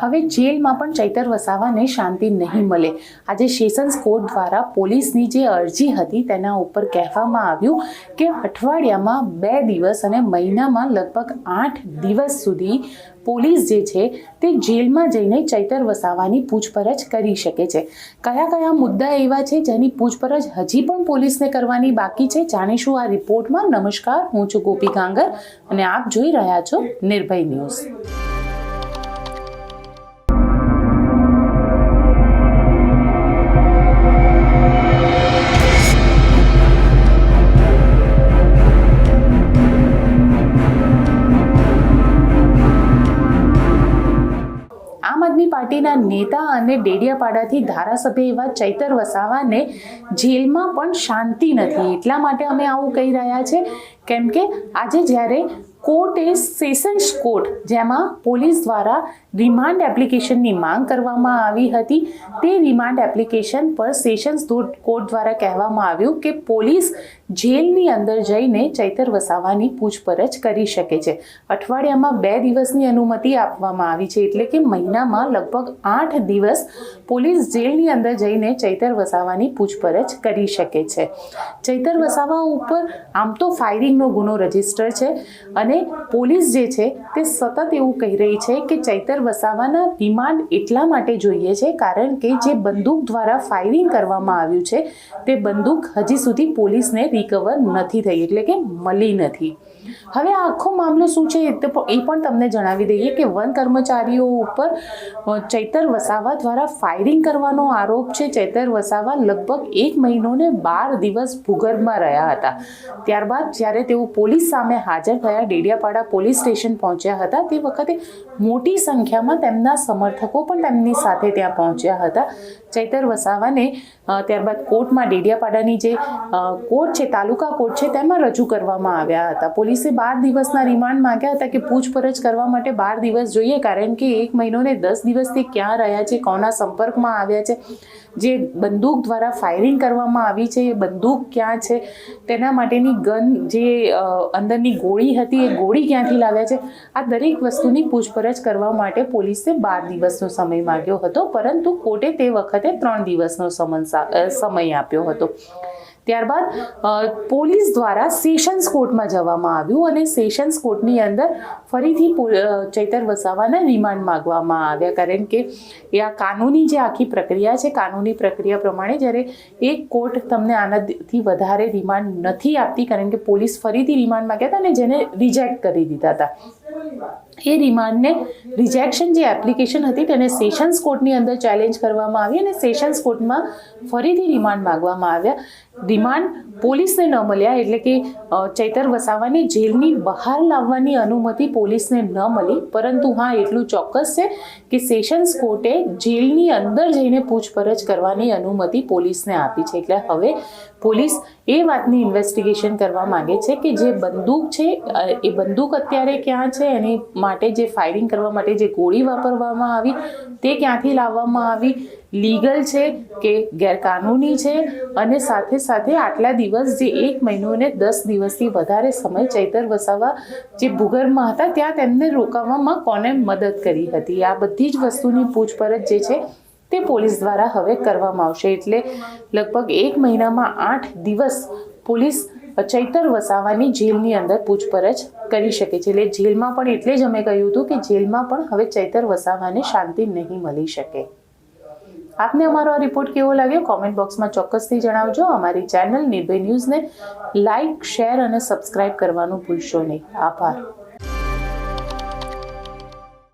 હવે જેલમાં પણ ચૈતર વસાવાને શાંતિ નહીં મળે. આજે સેશન્સ કોર્ટ દ્વારા પોલીસની જે અરજી હતી તેના ઉપર કહેવામાં આવ્યું કે અઠવાડિયામાં બે દિવસ અને મહિનામાં લગભગ આઠ દિવસ સુધી પોલીસ જે છે તે જેલમાં જઈને ચૈતર વસાવાની પૂછપરછ કરી શકે છે. કયા કયા મુદ્દા એવા છે જેની પૂછપરછ હજી પણ પોલીસને કરવાની બાકી છે જાણીશું આ રિપોર્ટમાં. નમસ્કાર, હું છું ગોપી ગાંગર અને આપ જોઈ રહ્યા છો નિર્ભય ન્યૂઝ. પાર્ટીના નેતા અને ડેડિયાપાડાથી ધારાસભ્ય એવા ચૈતર વસાવાને જેલમાં પણ શાંતિ નથી. એટલા માટે અમે આવું કહી રહ્યા છે. કેમ કે આજે જ્યારે કોર્ટ એ સેશન્સ કોર્ટ, જેમાં પોલીસ દ્વારા રિમાન્ડ એપ્લિકેશનની માંગ કરવામાં આવી હતી. તે રિમાન્ડ એપ્લિકેશન પર સેશન્સ કોર્ટ દ્વારા કહેવામાં આવ્યું કે પોલીસ જેલની અંદર જઈને ચૈતર વસાવાની પૂછપરછ કરી શકે છે. અઠવાડિયામાં બે દિવસની અનુમતિ આપવામાં આવી છે એટલે કે મહિનામાં લગભગ આઠ દિવસ પોલીસ જેલની અંદર જઈને ચૈતર વસાવાની પૂછપરછ કરી શકે છે. ચૈતર વસાવા ઉપર આમ તો ફાયરિંગનો ગુનો રજિસ્ટર છે અને પોલીસ જે છે તે સતત એવું કહી રહી છે કે ચૈતર વસાવાના રિમાન્ડ એટલા માટે જોઈએ છે કારણ કે જે બંદૂક દ્વારા ફાયરિંગ કરવામાં આવ્યું છે, તે બંદૂક હજી સુધી પોલીસને રિકવર નથી થઈ, એટલે કે મળી નથી. હવે આખો મામલો શું છે એ પણ તમને જણાવી દઈએ કે વન કર્મચારીઓ ઉપર ચૈતર વસાવા દ્વારા ફાયરિંગ કરવાનો આરોપ છે. ચૈતર વસાવા લગભગ એક મહિનો ને બાર દિવસ ભૂગર્ભમાં રહ્યા હતા. ત્યારબાદ જ્યારે તેઓ પોલીસ સામે હાજર થયા, ડેડિયાપાડા પોલીસ સ્ટેશન પહોંચ્યા હતા, તે વખતે મોટી સંખ્યામાં તેમના સમર્થકો પણ તેમની સાથે ત્યાં પહોંચ્યા હતા. ચૈતર વસાવાને ત્યારબાદ કોર્ટમાં ડેડિયાપાડાની જે કોર્ટ છે, તાલુકા કોર્ટ છે, તેમાં રજૂ કરવામાં આવ્યા હતા. પોલીસે બાર દિવસના રિમાન્ડ માંગ્યા હતા કે પૂછપરછ કરવા માટે બાર દિવસ જોઈએ, કારણ કે એક મહિનો ને દસ દિવસથી ક્યાં રહ્યા છે, કોના સંપર્કમાં આવ્યા છે, જે બંદૂક દ્વારા ફાયરિંગ કરવામાં આવી છે, એ બંદૂક ક્યાં છે, તેના માટેની ગન જે અંદરની ગોળી હતી, એ ગોળી ક્યાંથી લાવ્યા છે, આ દરેક વસ્તુની પૂછપરછ કરવા માટે પોલીસે બાર દિવસનો સમય માંગ્યો હતો, પરંતુ કોર્ટે તે વખતે ત્રણ દિવસનો સમય આપ્યો હતો. ત્યારબાદ પોલીસ દ્વારા સેશન્સ કોર્ટમાં જવામાં આવ્યું અને સેશન્સ કોર્ટની અંદર ફરીથી ચૈતર વસાવાના રિમાન્ડ માંગવામાં આવ્યા. કારણ કે એ આ કાનૂની જે આખી પ્રક્રિયા છે, કાનૂની પ્રક્રિયા પ્રમાણે જ્યારે એક કોર્ટ તમને આનાથી વધારે રિમાન્ડ નથી આપતી, કારણ કે પોલીસ ફરીથી રિમાન્ડ માંગ્યા હતા અને જેને રિજેક્ટ કરી દીધા હતા. એ રિમાન્ડને રિજેક્શન જે એપ્લિકેશન હતી તેને સેશન્સ કોર્ટની અંદર ચેલેન્જ કરવામાં આવી અને સેશન્સ કોર્ટમાં ફરીથી રિમાન્ડ માંગવામાં આવ્યા. રિમાન્ડ પોલીસને ન મળ્યા એટલે કે ચૈતર વસાવાને જેલની બહાર લાવવાની અનુમતિ પોલીસને ન મળી. પરંતુ હા, એટલું ચોક્કસ છે કે સેશન્સ કોર્ટે જેલની અંદર જઈને પૂછપરછ કરવાની અનુમતિ પોલીસને આપી છે. એટલે હવે પોલીસ એ વાતની ઇન્વેસ્ટિગેશન કરવા માંગે છે કે જે બંદૂક છે એ બંદૂક અત્યારે ક્યાં છે, એની માટે જે ફાયરિંગ કરવા માટે જે ગોળી વાપરવામાં આવી, તે ક્યાંથી લાવવામાં આવી? લીગલ છે કે ગેરકાનૂની છે? અને સાથે સાથે આટલા દિવસ જે એક મહિનો ને દસ દિવસથી વધારે સમય ચૈતર વસાવા જે ભૂગર્ભમાં હતા, ત્યાં તેમને રોકાવામાં કોને મદદ કરી હતી? આ બધી જ વસ્તુની પૂછપરછ જે છે, તે પોલીસ દ્વારા હવે કરવામાં આવશે. એટલે લગભગ એક મહિનામાં આઠ દિવસ પોલીસ ચૈતર વસાવાની જેલની અંદર પૂછપરછ કરી શકે છે. એટલે જેલમાં પણ એટલે જ અમે કહ્યું હતું કે જેલમાં પણ હવે ચૈતર વસાવાને શાંતિ નહીં મળી શકે. આપને અમારો આ રિપોર્ટ કેવો લાગ્યો? કોમેન્ટ બોક્સમાં ચોક્કસથી જણાવજો. અમારી ચેનલ નિર્ભય ન્યૂઝને લાઇક શેર અને સબસ્ક્રાઇબ કરવાનું ભૂલશો નહીં. આભાર.